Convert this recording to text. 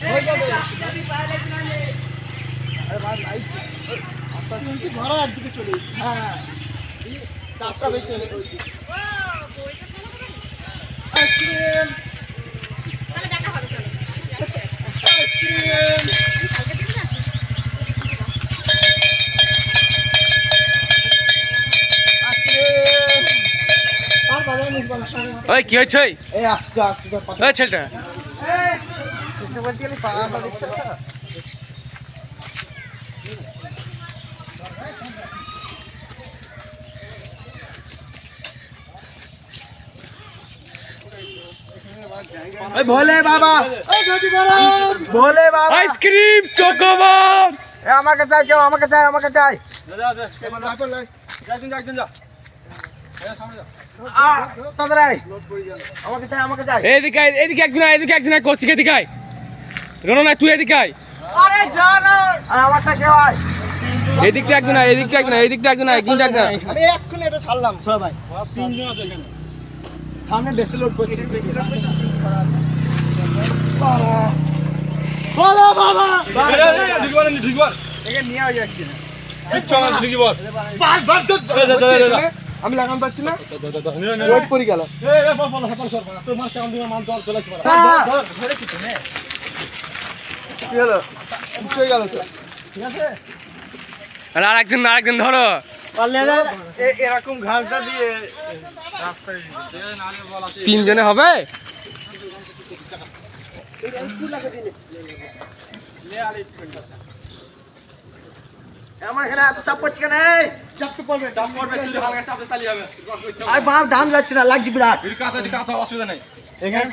হয়ে একদিকে চলে এই চাপটা বেশি হলে আইসক্রিম দেখা হবে চলো আইসক্রিম কালকে দিন যাচ্ছি আইসক্রিম আর বাজারে নিস বলা ওই কি হয়েছে এই আসছে আসছে যা পাঠা ওই ছেলেটা এটা বলতে গেলে পাগলা দেখতে না ওই ভোলে বাবা। ভোলে বাবা। আইসক্রিম চকোবার এ আমাকে চাই কেউ আমাকে চাই আমাকে চাই। আমাকে চাই আমাকে চাই। এদিকে এদিকে একজন এদিকে একজন কৌশিক এদিকে রোনো না তুই এদিকে আয় আরে জানো আর আমারটা কেউ আয় এদিকটা একজন আয় এদিকটা একজন আয় এদিকটা একজন আয় একজন আয় আমি এক্ষুনি এটা ছাড়লাম সবাই সামনে বেশি লোড করছে বাবা বাবা একে নিয়ে হয়ে যাচ্ছে না আমি লাগাম পাচ্ছি না ওয়েট করি গেল আর আরেকজন আরেকজন ধরো। এরকম ঘাসটা দিয়ে তিনজনে হবে? আমার এখানে এত চাপ পড়ছে কেন? এই? আরে বাপ ধান যাচ্ছে না লাগছে বিরাট। অসুবিধা নেই। এখানে